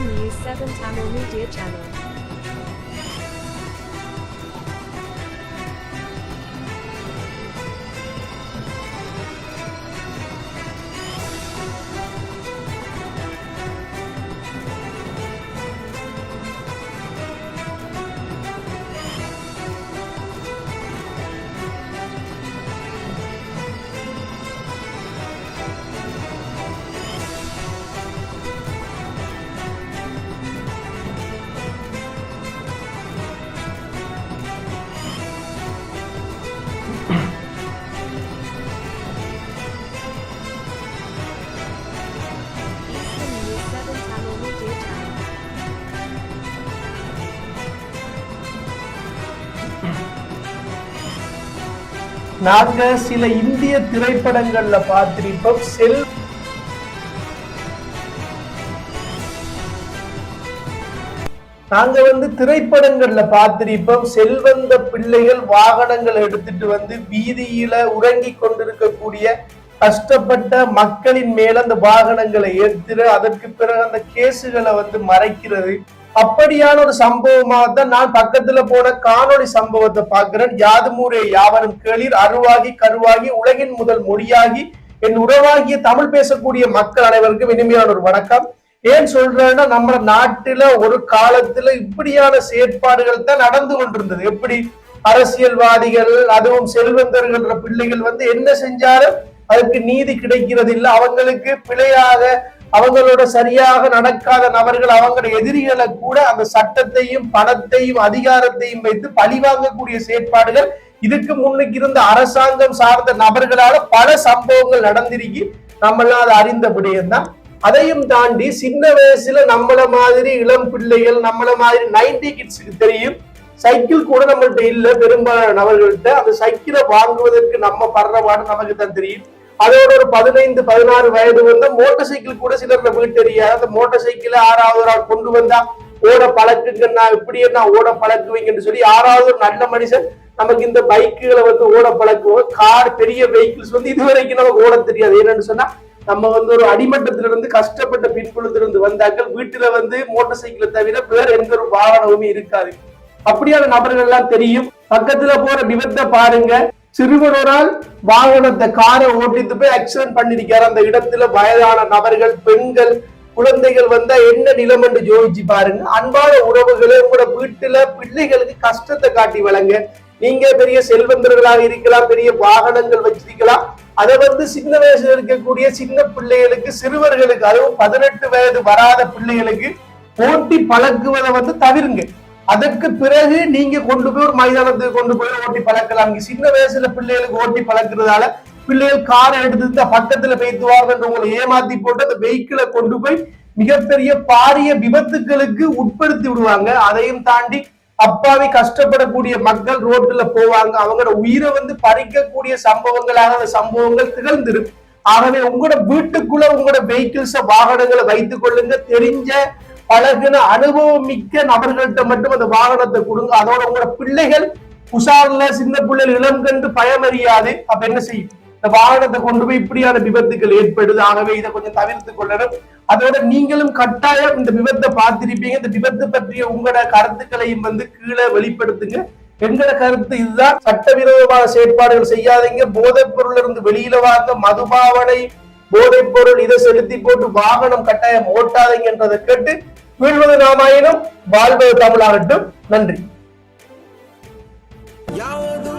News 7 Tamil Media Channel. நாங்க சில இந்திய திரைப்படங்கள்ல பார்த்திருப்போம். செல் நாங்க வந்து திரைப்படங்கள்ல பார்த்திருப்போம். செல்வந்த பிள்ளைகள் வாகனங்கள் எடுத்துட்டு வந்து வீதியில உறங்கி கொண்டிருக்கக்கூடிய கஷ்டப்பட்ட மக்களின் மேல அந்த வாகனங்களை ஏற்றுற அதற்கு பிறகு அந்த கேசுகளை வந்து மறைக்கிறது. அப்படியான ஒரு சம்பவமாக தான் நான் பக்கத்துல போன காணொளி சம்பவத்தை பார்க்கிறேன். யாதுமூரே யாவரும் கேளிர் அருவாகி கருவாகி உலகின் முதல் மொழியாகி என் உறவாகிய தமிழ் பேசக்கூடிய மக்கள் அனைவருக்கும் இனிமையான ஒரு வணக்கம். ஏன் சொல்றேன்னா நம்ம நாட்டுல ஒரு காலத்துல இப்படியான செயற்பாடுகள் தான் நடந்து கொண்டிருந்தது. எப்படி? அரசியல்வாதிகள் அதுவும் செல்வந்தர்கள் பிள்ளைகள் வந்து என்ன செஞ்சாலும் அதுக்கு நீதி கிடைக்கிறது இல்லை அவங்களுக்கு பிழையாக அவங்களோட சரியாக நடக்காத நபர்கள் அவங்களோட எதிரிகளை கூட அந்த சட்டத்தையும் பணத்தையும் அதிகாரத்தையும் வைத்து பழிவாங்கக்கூடிய செயற்பாடுகள் இதுக்கு முன்னுக்கு இருந்த அரசாங்கம் சார்ந்த நபர்களால பல சம்பவங்கள் நடந்திருக்கி. நம்மளாம் அதை அறிந்த விடயம்தான். அதையும் தாண்டி சின்ன வயசுல நம்மள மாதிரி இளம் பிள்ளைகள் நம்மள மாதிரி நைன்டி கிட்ஸுக்கு தெரியும். சைக்கிள் கூட நம்மள்ட்ட இல்ல பெரும்பாலான நபர்கள்ட்ட. அந்த சைக்கிளை வாங்குவதற்கு நம்ம படுற பாடு நமக்கு தான் தெரியும். அதோட ஒரு பதினைந்து பதினாறு வயது வந்து மோட்டார் சைக்கிள் கூட சிலர் வீட்டு தெரியாது. அந்த மோட்டார் சைக்கிளை ஆறாவது நாள் கொண்டு வந்தா ஓட பழக்குங்கன்னா இப்படி என்ன ஓட பழக்குவீங்கன்னு சொல்லி யாராவது ஒரு நல்ல மனுஷன் நமக்கு இந்த பைக்குகளை வந்து ஓட பழக்குவோம் கார் பெரிய வெஹிக்கிள்ஸ் வந்து இதுவரைக்கும் நமக்கு ஓட தெரியாது. என்னன்னு சொன்னா நம்ம வந்து ஒரு அடிமட்டத்திலிருந்து இருந்து கஷ்டப்பட்ட பின்புலத்திலிருந்து வந்தாக்கள் வீட்டுல வந்து மோட்டார் சைக்கிளை தவிர வேற எந்த ஒரு வாகனமுமே இருக்காது. அப்படியான நபர்கள் எல்லாம் தெரியும். பக்கத்துல போற விபத்தை பாருங்க. சிறுவனோரால் வாகனத்தை காரை ஓட்டிட்டு போய் ஆக்சிடென்ட் பண்ணிருக்காரு. அந்த இடத்துல வயதான நபர்கள் பெண்கள் குழந்தைகள் வந்தா என்ன நிலம் என்று யோசிச்சு பாருங்க. அன்பான உறவுகளை உங்களோட வீட்டுல பிள்ளைகளுக்கு கஷ்டத்தை காட்டி வழங்க நீங்க பெரிய செல்வந்தர்களாக இருக்கலாம் பெரிய வாகனங்கள் வச்சிருக்கலாம். அதை வந்து சின்ன வயசுல இருக்கக்கூடிய சின்ன பிள்ளைகளுக்கு சிறுவர்களுக்கு அதுவும் பதினெட்டு வயது வராத பிள்ளைகளுக்கு போட்டி பழக்குவதை வந்து தவிருங்க. அதற்கு பிறகு நீங்க கொண்டு போய் ஒரு மைதானத்துக்கு கொண்டு போய் ஓட்டி பழக்கலாம். இங்க சின்ன வயசுல பிள்ளைகளுக்கு ஓட்டி பழக்கிறதால பிள்ளைகள் காரை எடுத்து பக்கத்துல பேத்துவார்கள் உங்களை ஏமாத்தி போட்டு அந்த வெஹிக்கிளை கொண்டு போய் மிகப்பெரிய பாரிய விபத்துகளுக்கு உட்படுத்தி விடுவாங்க. அதையும் தாண்டி அப்பாவி கஷ்டப்படக்கூடிய மக்கள் ரோட்டுல போவாங்க. அவங்களோட உயிரை வந்து பறிக்கக்கூடிய சம்பவங்களாக அந்த சம்பவங்கள் திகழ்ந்திரும் ஆகவே உங்களோட வீட்டுக்குள்ள உங்களோட வெஹிக்கிள்ஸ வாகனங்களை வைத்துக் கொள்ளுங்க. தெரிஞ்ச பழகுன அனுபவம் மிக்க நபர்கள்ட்ட மட்டும் அந்த வாகனத்தை கொடுங்க. அதோட உங்களோட பிள்ளைகள் உஷார்ல சின்ன பிள்ளைகள் இளம் கண்டு பயமறியாது. அப்ப என்ன செய்யும்? இந்த வாகனத்தை கொண்டு போய் இப்படியான விபத்துகள் ஏற்படுது. ஆகவே இதை கொஞ்சம் தவிர்த்து கொள்ளணும். அதோட நீங்களும் கட்டாயம் இந்த விபத்தை பார்த்திருப்பீங்க. இந்த விபத்து பற்றிய உங்களோட கருத்துக்களையும் வந்து கீழே வெளிப்படுத்துங்க. எங்களோட கருத்து இதுதான். சட்டவிரோதமான செயற்பாடுகள் செய்யாதீங்க. போதைப் பொருள் இருந்து வெளியில வாங்க. மதுபாவனை போதைப் பொருள் இதை செலுத்தி போட்டு வாகனம் கட்டாயம் ஓட்டாதீங்க என்றதை கேட்டு வீழ்வது நாமாயினும் வாழ்வது தமிழாகட்டும். நன்றி. யாவது